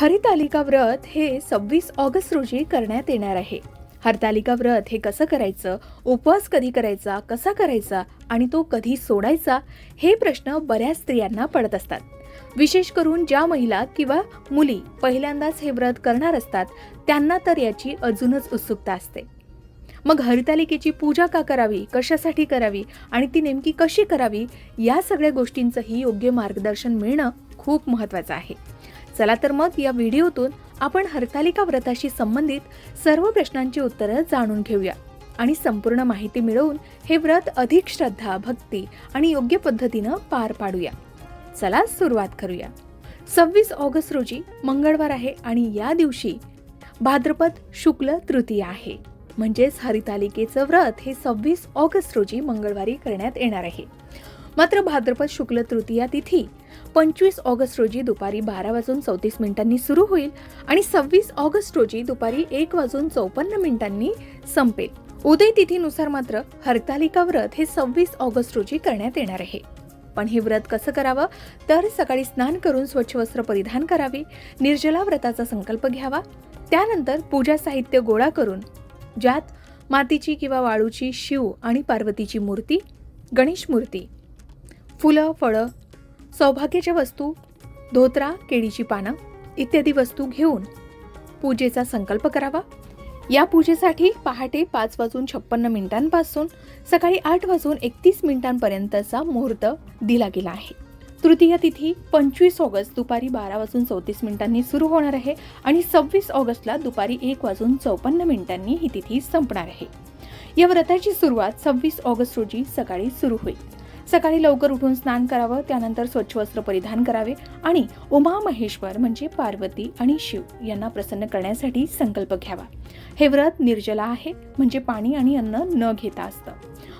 हरितालिका व्रत हे सव्वीस ऑगस्ट रोजी करण्यात येणार आहे. हरतालिका व्रत हे कसं करायचं? उपवास कधी करायचा? कसा करायचा? आणि तो कधी सोडायचा? हे प्रश्न बऱ्याच स्त्रियांना पडत असतात. विशेष करून ज्या महिला किंवा मुली पहिल्यांदाच हे व्रत करणार असतात त्यांना तर याची अजूनच उत्सुकता असते. मग हरितालिकेची पूजा का करावी? कशासाठी करावी? आणि ती नेमकी कशी करावी? या सगळ्या गोष्टींचंही योग्य मार्गदर्शन मिळणं खूप महत्त्वाचं आहे. चला तर मग या व्हिडिओतून आपण हरतालिका व्रताशी संबंधित सर्व प्रश्नांची उत्तरं जाणून घेऊया. आणि संपूर्ण माहिती मिळवून हे व्रत अधिक श्रद्धा भक्ती आणि योग्य पद्धतीनं पार पाडूया. चला सुरुवात करूया. सव्वीस ऑगस्ट रोजी मंगळवार आहे आणि या दिवशी भाद्रपद शुक्ल तृतीया आहे. म्हणजेच हरितालिकेचं व्रत हे सव्वीस ऑगस्ट रोजी मंगळवारी करण्यात येणार आहे. मात्र भाद्रपद शुक्ल तृतीया तिथी पंचवीस ऑगस्ट रोजी दुपारी बारा वाजून चौतीस मिनिटांनी सुरू होईल आणि सव्वीस ऑगस्ट रोजी दुपारी एक वाजून चौपन्न मिनिटांनी संपेल. उदय तिथीनुसार मात्र हरतालिका व्रत हे सव्वीस ऑगस्ट रोजी करण्यात येणार आहे. पण हे व्रत कसं करावं? तर सकाळी स्नान करून स्वच्छ वस्त्र परिधान करावे निर्जला व्रताचा संकल्प घ्यावा त्यानंतर पूजा साहित्य गोळा करून ज्यात मातीची किंवा वाळूची शिव आणि पार्वतीची मूर्ती गणेश मूर्ती फुलं फळं सौभाग्याच्या वस्तू धोत्रा केळीची पानं इत्यादी वस्तू घेऊन पूजेचा संकल्प करावा. या पूजेसाठी पहाटे पाच वाजून छप्पन्न मिनिटांपासून सकाळी आठ वाजून एकतीस मिनिटांपर्यंतचा मुहूर्त दिला गेला आहे. तृतीय तिथी पंचवीस ऑगस्ट दुपारी बारा वाजून चौतीस मिनिटांनी सुरू होणार आहे आणि सव्वीस ऑगस्टला दुपारी एक वाजून चौपन्न मिनिटांनी ही तिथी संपणार आहे. या व्रताची सुरुवात सव्वीस ऑगस्ट रोजी सकाळी सुरू होईल. सकाळी लवकर उठून स्नान करावं त्यानंतर स्वच्छ वस्त्र परिधान करावे आणि उमा महेश्वर म्हणजे पार्वती आणि शिव यांना प्रसन्न करण्यासाठी संकल्प घ्यावा. हे व्रत निर्जला आहे म्हणजे पाणी आणि अन्न न घेता असतं.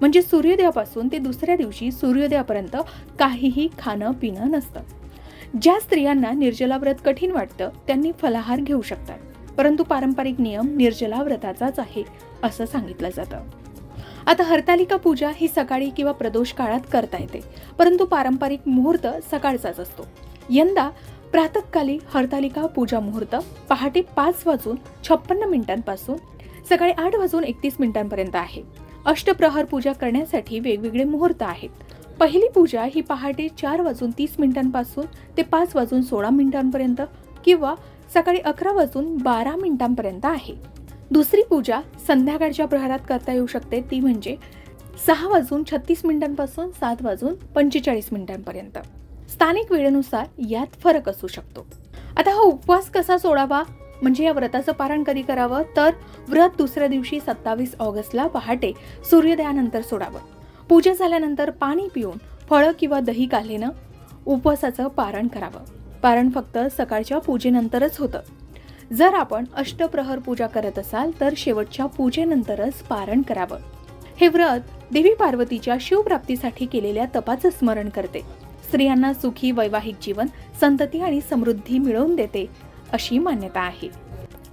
म्हणजे सूर्योदयापासून ते दुसऱ्या दिवशी सूर्योदयापर्यंत काहीही खाणं पिणं नसतं. ज्या स्त्रियांना निर्जला व्रत कठीण वाटतं त्यांनी फलाहार घेऊ शकतात. परंतु पारंपरिक नियम निर्जला व्रताचाच आहे असं सांगितलं जातं. आता हरतालिका पूजा ही सकाळी किंवा प्रदोष काळात करता येते. परंतु पारंपरिक मुहूर्त सकाळचाच असतो. यंदा प्रातकाली हरतालिका पूजा मुहूर्त पहाटे पाच वाजून छप्पन्न मिनिटांपासून सकाळी आठ वाजून एकतीस मिनिटांपर्यंत आहे. अष्टप्रहर पूजा करण्यासाठी वेगवेगळे मुहूर्त आहेत. पहिली पूजा ही पहाटे चार वाजून तीस मिनिटांपासून ते पाच वाजून सोळा मिनिटांपर्यंत किंवा सकाळी अकरा वाजून बारा मिनिटांपर्यंत आहे. दुसरी पूजा संध्याकाळच्या प्रहरात करता येऊ शकते. ती म्हणजे सहा वाजून छत्तीस मिनिटांपासून सात वाजून पंचेचाळीस मिनिटांपर्यंत. स्थानिक वेळेनुसार यात फरक असू शकतो. आता हा उपवास कसा सोडावा? म्हणजे या व्रताचं पारण कधी करावं? तर व्रत दुसऱ्या दिवशी सत्तावीस ऑगस्टला पहाटे सूर्योदयानंतर सोडावं. पूजा झाल्यानंतर पाणी पिऊन फळं किंवा दही काढलेनं उपवासाचं पारण करावं. पारण फक्त सकाळच्या पूजेनंतरच होतं. जर आपण अष्टप्रहर पूजा करत असाल तर शेवटच्या पूजेनंतरच पारण करावं. हे व्रत देवी पार्वतीच्या शिवप्राप्तीसाठी केलेल्या तपाचं स्मरण करते. स्त्रियांना सुखी वैवाहिक जीवन संतती आणि समृद्धी मिळवून देते अशी मान्यता आहे.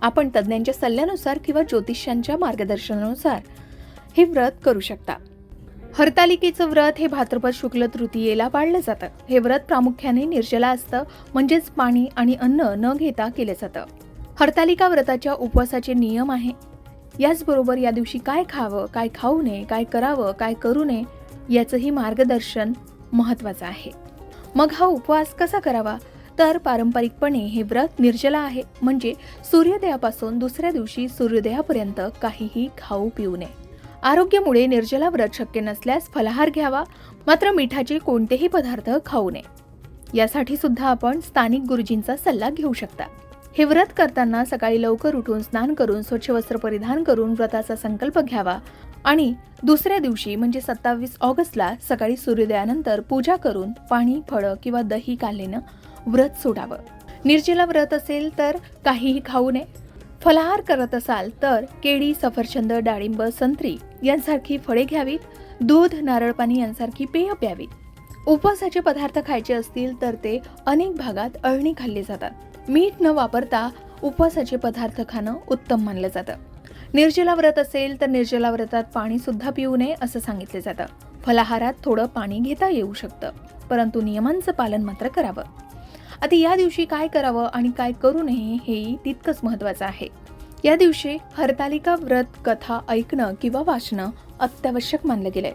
आपण तज्ज्ञांच्या सल्ल्यानुसार किंवा ज्योतिष्यांच्या मार्गदर्शनानुसार हे व्रत करू शकता. हरतालिकेचं व्रत हे भाद्रपद शुक्ल तृतीयेला पाळलं जातं. हे व्रत प्रामुख्याने निर्जला असतं म्हणजेच पाणी आणि अन्न न घेता केलं जातं. हरतालिका व्रताच्या उपवासाचे नियम आहे. याचबरोबर या दिवशी काय खावं काय खाऊ नये काय करावं काय करू नये याचंही मार्गदर्शन महत्त्वाचं आहे. मग हा उपवास कसा करावा? तर पारंपरिकपणे हे व्रत निर्जला आहे. म्हणजे सूर्योदयापासून दुसऱ्या दिवशी सूर्योदयापर्यंत काहीही खाऊ पिऊ नये. आरोग्यामुळे निर्जला व्रत शक्य नसल्यास फलाहार घ्यावा. मात्र मिठाचे कोणतेही पदार्थ खाऊ नये. यासाठी सुद्धा आपण स्थानिक गुरुजींचा सल्ला घेऊ शकता. हे व्रत करताना सकाळी लवकर उठून स्नान करून स्वच्छ वस्त्र परिधान करून व्रताचा संकल्प घ्यावा. आणि दुसऱ्या दिवशी म्हणजे सत्तावीस ऑगस्टला सकाळी सूर्योदयानंतर पूजा करून पाणी फळं किंवा दही काढलेनं व्रत सोडावं. निर्जला व्रत असेल तर काहीही खाऊ नये. फलाहार करत असाल तर केळी सफरचंद डाळिंब संत्री यांसारखी फळे घ्यावीत. दूध नारळ पाणी यांसारखी पेय प्यावीत उपवासाचे पदार्थ खायचे असतील तर ते अनेक भागात अळणी खाल्ले जातात. मीठ न वापरता उपवासाचे पदार्थ खाणं उत्तम मानलं जातं. निर्जला व्रत असेल तर निर्जला व्रतात पाणी सुद्धा पिऊ नये असं सांगितलं जातं. फलाहारात थोडं पाणी घेता येऊ शकतं परंतु नियमांचं पालन मात्र करावं. आता या दिवशी काय करावं आणि काय करू नये हेही तितकंच महत्त्वाचं आहे. या दिवशी हरतालिका व्रत कथा ऐकणं किंवा वाचणं अत्यावश्यक मानलं गेलंय.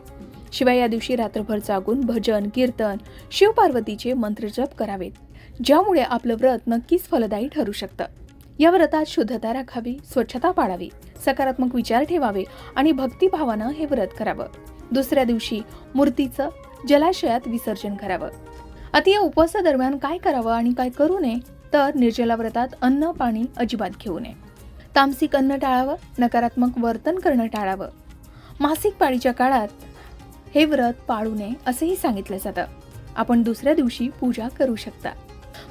शिवाय या दिवशी रात्रभर जागून भजन कीर्तन शिवपार्वतीचे मंत्रजप करावेत ज्यामुळे आपलं व्रत नक्कीच फलदायी ठरू शकतं. या व्रतात शुद्धता राखावी स्वच्छता पाळावी सकारात्मक विचार ठेवावे आणि भक्तिभावानं हे व्रत करावं. दुसऱ्या दिवशी मूर्तीचं जलाशयात विसर्जन करावं. आता या उपवासादरम्यान काय करावं आणि काय करू नये तर निर्जला व्रतात अन्न पाणी अजिबात घेऊ नये. तामसिक अन्न टाळावं नकारात्मक वर्तन करणं टाळावं. मासिक पाळीच्या काळात हे व्रत पाळू नये असंही सांगितलं जातं. आपण दुसऱ्या दिवशी पूजा करू शकता.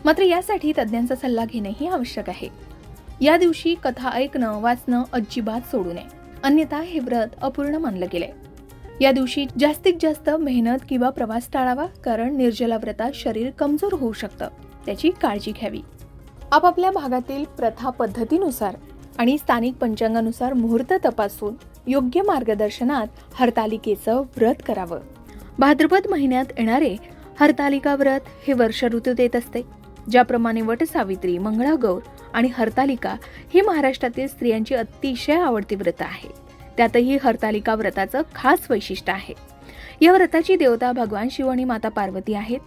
मात्र यासाठी तज्ज्ञांचा सल्ला घेणंही आवश्यक आहे. या दिवशी कथा ऐकणं वाचणं अजिबात सोडू नये. अन्यथा हे व्रत अपूर्ण मानलं गेले या दिवशी जास्तीत जास्त मेहनत किंवा प्रवास टाळावा कारण निर्जला व्रतात शरीर कमजोर होऊ शकतं. त्याची काळजी घ्यावी. आपापल्या भागातील प्रथा पद्धतीनुसार आणि स्थानिक पंचांगानुसार मुहूर्त तपासून योग्य मार्गदर्शनात हरतालिकेचं व्रत करावं. भाद्रपद महिन्यात येणारे हरतालिका व्रत हे वर्ष ऋतू देत असते. ज्याप्रमाणे वटसावित्री मंगळागौर आणि हरतालिका ही महाराष्ट्रातील स्त्रियांची अतिशय आवडती व्रत आहे. त्यातही हरतालिका व्रताचं खास वैशिष्ट्य आहे. या व्रताची देवता भगवान शिव आणि माता पार्वती आहेत.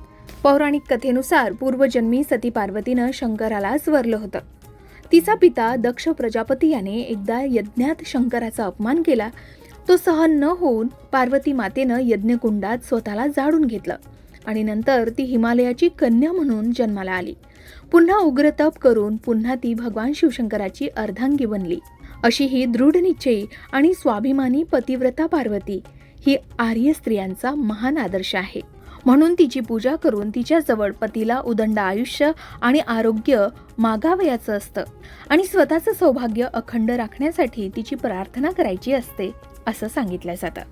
पौराणिक कथेनुसार पूर्वजन्मी सती पार्वतीनं शंकराला स्वरलं होतं. तिचा पिता दक्ष प्रजापती याने एकदा यज्ञात शंकराचा अपमान केला. तो सहन न होऊन पार्वती मातेनं यज्ञकुंडात स्वतःला जाळून घेतलं आणि नंतर ती हिमालयाची कन्या म्हणून जन्माला आली. पुन्हा उग्र तप करून पुन्हा ती भगवान शिवशंकराची अर्धांगी बनली. अशी ही दृढ निश्चयी आणि स्वाभिमानी पतिव्रता पार्वती ही आर्य स्त्रियांचा महान आदर्श आहे. म्हणून तिची पूजा करून तिच्याजवळ पतीला उदंड आयुष्य आणि आरोग्य मागावयाचं असतं. आणि स्वतःचं सौभाग्य अखंड राखण्यासाठी तिची प्रार्थना करायची असते असं सांगितलं जातं.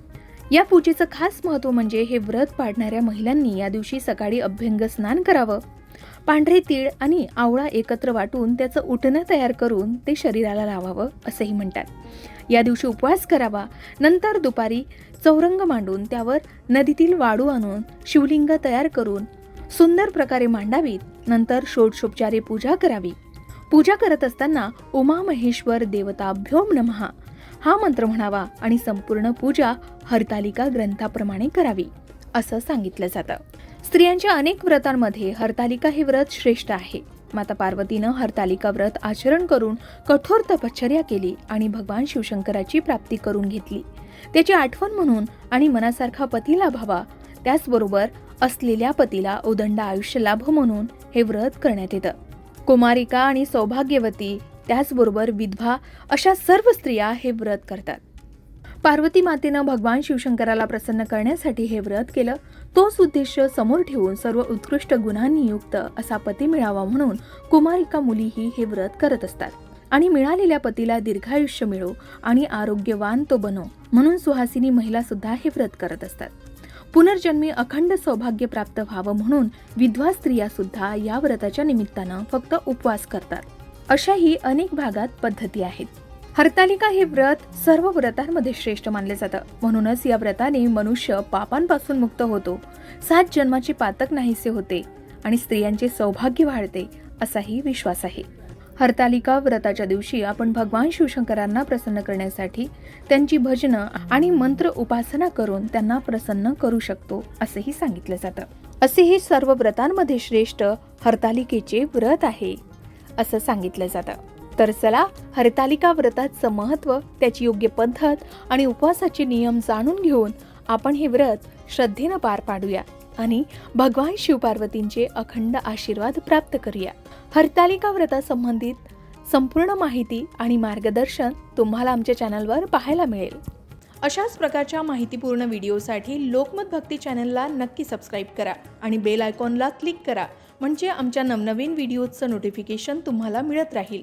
या पूजेचं खास महत्त्व म्हणजे हे व्रत पाडणाऱ्या महिलांनी या दिवशी सकाळी अभ्यंग स्नान करावं. पांढरे तीळ आणि आवळा एकत्र वाटून त्याचं उठणं तयार करून ते शरीराला लावावं असंही म्हणतात. या दिवशी उपवास करावा नंतर दुपारी चौरंग मांडून त्यावर नदीतील वाळू आणून शिवलिंग तयार करून सुंदर प्रकारे मांडावीत नंतर षोडशोपचारे पूजा करावी. पूजा करत असताना उमा महेश्वर देवताभ्योम नमहा. हा मंत्र म्हणावा आणि संपूर्ण पूजा हरतालिका ग्रंथाप्रमाणे करावी. असं सांगितलं जातं. स्त्रियांच्या अनेक व्रतांमध्ये हरतालिका हे व्रत श्रेष्ठ आहे. माता पार्वतीनं हरतालिका व्रत आचरण करून कठोर तपश्चर्या केली आणि भगवान शिवशंकराची प्राप्ती करून घेतली. त्याची आठवण म्हणून आणि मनासारखा पती लाभावा त्याचबरोबर असलेल्या पतीला उदंड आयुष्य लाभ म्हणून हे व्रत करण्यात येतं. कुमारिका आणि सौभाग्यवती त्याचबरोबर विधवा अशा सर्व स्त्रिया हे व्रत करतात. पार्वती मातेनं भगवान शिवशंकराला प्रसन्न करण्यासाठी हे व्रत केलं. तोच उद्देश समोर ठेवून सर्व उत्कृष्ट गुणांनी युक्त असा पती मिळावा म्हणून कुमारिका मुलीही हे व्रत करत असतात. आणि मिळालेल्या पतीला दीर्घायुष्य मिळो आणि आरोग्यवान तो बनो म्हणून सुहासिनी महिला सुद्धा हे व्रत करत असतात. पुनर्जन्मी अखंड सौभाग्य प्राप्त व्हावं म्हणून विधवा स्त्रिया सुद्धा या व्रताच्या निमित्तानं फक्त उपवास करतात. अशाही अनेक भागात पद्धती आहेत. हरतालिका हे व्रत सर्व व्रतांमध्ये श्रेष्ठ मानले जातं. म्हणूनच या व्रताने मनुष्य पापांपासून मुक्त होतो. सात जन्माचे पातक नाहीसे होते आणि स्त्रियांचे सौभाग्य वाढते असाही विश्वास आहे. हरतालिका व्रताच्या दिवशी आपण भगवान शिवशंकरांना प्रसन्न करण्यासाठी त्यांची भजनं आणि मंत्र उपासना करून त्यांना प्रसन्न करू शकतो असंही सांगितलं जातं. असे हे सर्व व्रतांमध्ये श्रेष्ठ हरतालिकेचे व्रत आहे असं सांगितलं जातं. तर चला हरतालिका व्रताचं महत्त्व त्याची योग्य पद्धत आणि उपवासाचे नियम जाणून घेऊन आपण हे व्रत श्रद्धेनं पार पाडूया आणि भगवान शिवपार्वतींचे अखंड आशीर्वाद प्राप्त करूया. हरतालिका व्रतासंबंधित संपूर्ण माहिती आणि मार्गदर्शन तुम्हाला आमच्या चॅनलवर पाहायला मिळेल. अशाच प्रकारच्या माहितीपूर्ण व्हिडिओसाठी लोकमत भक्ती चॅनलला नक्की सबस्क्राईब करा आणि बेल आयकॉनला क्लिक करा म्हणजे आमच्या नवनवीन व्हिडिओचं नोटिफिकेशन तुम्हाला मिळत राहील.